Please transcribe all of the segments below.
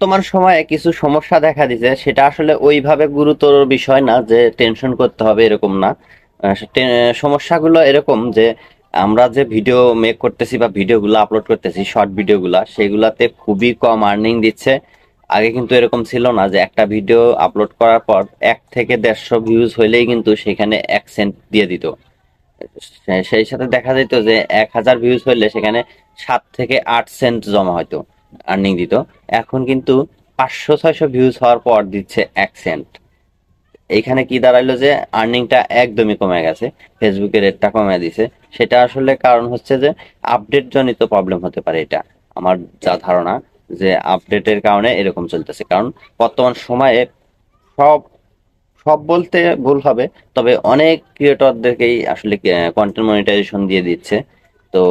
বর্তমান সময়ে কিছু সমস্যা দেখা দিছে, সেটা আসলে ওইভাবে গুরুতর বিষয় না যে টেনশন করতে হবে এরকম না। সমস্যাগুলো এরকম যে আমরা যে ভিডিও মেক করতেছি বা ভিডিওগুলো আপলোড করতেছি শর্ট ভিডিওগুলা সেগুলাতে খুবই কম আর্নিং দিচ্ছে। আগে কিন্তু এরকম ছিল না যে একটা ভিডিও আপলোড করার পর এক থেকে দেড়শো ভিউজ হইলেই কিন্তু সেখানে এক সেন্ট দিয়ে দিত। সেই সাথে দেখা যেত যে এক হাজার ভিউজ হইলে সেখানে সাত থেকে আট সেন্ট জমা হতো আর্নিং দিত। এখন কিন্তু পাঁচশো, ছয়শো ভিউজ হওয়ার পর দিচ্ছে এক সেন্ট এইখানে কি দাঁড়াইলো যে আর্নিংটা একদমই কমে গেছে ফেসবুকের রেটটা কমে দিছে। সেটা আসলে কারণ হচ্ছে যে আপডেট জনিত প্রবলেম হতে পারে এটা। আমার যা ধারণা যে আপডেটের কারণে এরকম চলতেছে। কারণ বর্তমান সময়ে সব সব বলতে ভুল হবে, তবে অনেক ক্রিয়েটরদেরকেই আসলে কন্টেন্ট মনিটাইজেশন দিয়ে দিচ্ছে। তো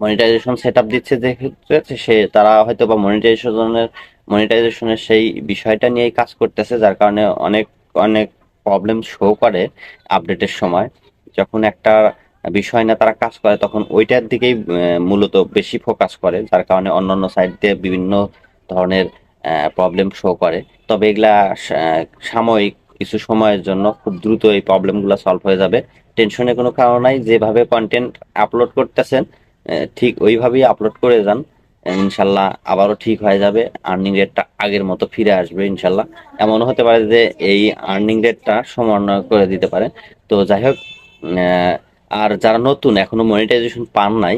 মনিটাইজেশন সেট আপ দিচ্ছে যে ক্ষেত্রে সে, তারা হয়তো বা মনিটাইজেশনের মনিটাইজেশনের সেই বিষয়টা নিয়েই কাজ করতেছে, যার কারণে অনেক অনেক প্রবলেম শো করে আপডেটের সময়। যখন একটা বিষয় না তারা কাজ করে, তখন ওইটার দিকেই মূলত বেশি ফোকাস করে, যার কারণে অন্যান্য সাইড দিয়ে বিভিন্ন ধরনের প্রবলেম শো করে। তবে এগুলা সাময়িক কিছু সময়ের জন্য খুব দ্রুত এই প্রবলেমগুলো সলভ হয়ে যাবে। টেনশনের কোনো কারণ নাই, যেভাবে কন্টেন্ট আপলোড করতেছেন ঠিক ওইভাবেই আপলোড করে যান। ইনশাল্লাহ আবারও ঠিক হয়ে যাবে। আর্নিং রেটটা আগের মতো ফিরে আসবে ইনশাল্লাহ। এমনও হতে পারে যে এই আর্নিং রেটটা সমন্বয় করে দিতে পারে। তো যাই হোক আর যারা নতুন, এখনও মনিটাইজেশন পান নাই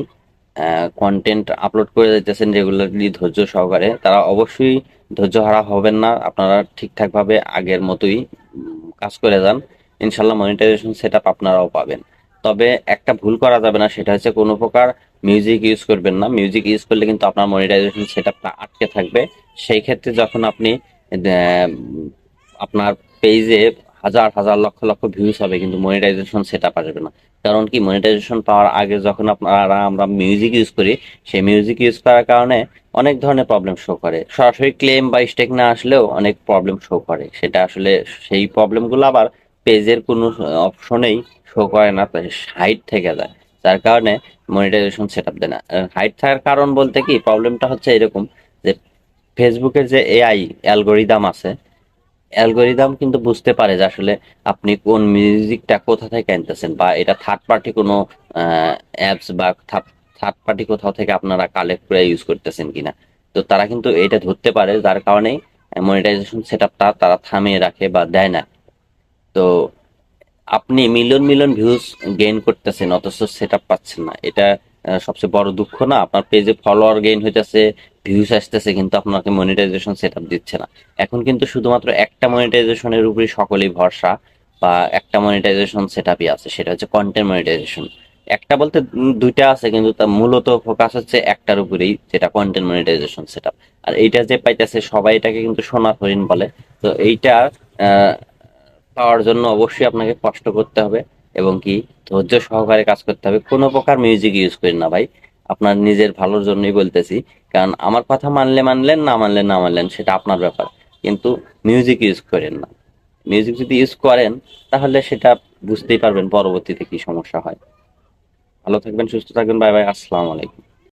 কন্টেন্ট আপলোড করে যাইতেছেন রেগুলারলি ধৈর্য সহকারে, তারা অবশ্যই ধৈর্য হারা হবেন না। আপনারা ঠিকঠাকভাবে আগের মতোই কাজ করে যান। ইনশাল্লাহ মনিটাইজেশন সেট আপ আপনারাও পাবেন। তবে একটা ভুল করা যাবে না, সেটা হচ্ছে কোনো প্রকার মিউজিক ইউজ করবেন না। মিউজিক ইউজ করলে কিন্তু আপনার মনিটাইজেশন সেট আপটা আটকে থাকবে। সেই ক্ষেত্রে যখন আপনি আপনার পেজে হাজার হাজার, লক্ষ লক্ষ ভিউজ হবে, কিন্তু মনিটাইজেশন সেট আসবে না। কারণ কি? মনিটাইজেশন পাওয়ার আগে যখন আপনারা আমরা মিউজিক ইউজ করি, সেই মিউজিক ইউজ করার কারণে অনেক ধরনের প্রবলেম শো করে। সরাসরি ক্লেম বা স্টেক না আসলেও অনেক প্রবলেম শো করে। সেটা আসলে সেই প্রবলেমগুলো আবার পেজের কোনো অপশনেই শো করে না হাইট থেকে যায়। যার কারণে মনিটাইজেশন সেট আপ দেয় না। হাইট থাকার কারণ বলতে কি প্রবলেমটা হচ্ছে এরকম যে ফেসবুকের যে এআই অ্যালগোরিদম আছে অ্যালগোরিদম কিন্তু বুঝতে পারে যে আসলে আপনি কোন মিউজিকটা কোথা থেকে আনতেছেন বা এটা থার্ড পার্টি কোনো অ্যাপস বা থার্ড পার্টি কোথাও থেকে আপনারা কালেক্ট করে ইউজ করতেছেন কিনা। তো তারা কিন্তু এটা ধরতে পারে, যার কারণেই মনিটাইজেশন সেট আপটা তারা থামিয়ে রাখে বা দেয় না। তো আপনি মিলিয়ন মিলিয়ন ভিউজ গেইন করতেছেন, অথচ সেট আপ পাচ্ছেন না। এটা সবচেয়ে বড় দুঃখ না? আপনার পেজে ফলোয়ার গেইন হইতেছে ভিউজ আসতেছে, কিন্তু আপনাকে মনিটাইজেশন সেট আপ দিচ্ছে না। এখন কিন্তু শুধুমাত্র একটা মনিটাইজেশনের উপরই সকলেই ভরসা, বা একটা মনিটাইজেশন সেট আপই আছে, সেটা হচ্ছে কন্টেন্ট মনিটাইজেশন একটা বলতে দুইটা আছে, কিন্তু তার মূলত ফোকাস হচ্ছে একটার উপরেই, যেটা কন্টেন্ট মনিটাইজেশন সেট আর এইটা যে পাইতেছে, সবাই এটাকে কিন্তু সোনার হরিণ বলে। তো এইটা পাওয়ার জন্য অবশ্যই আপনাকে কষ্ট করতে হবে এবং কি ধৈর্য সহকারে কাজ করতে হবে। কোনো প্রকার মিউজিক ইউজ করেন না ভাই। আপনার নিজের ভালোর জন্যই বলতেছি। কারণ আমার কথা মানলে মানলেন, না মানলে না মানলেন সেটা আপনার ব্যাপার। কিন্তু মিউজিক ইউজ করেন না। মিউজিক যদি ইউজ করেন, তাহলে সেটা বুঝতেই পারবেন পরবর্তীতে কি সমস্যা হয়। ভালো থাকবেন, সুস্থ থাকবেন। বাই বাই, আসসালামু আলাইকুম।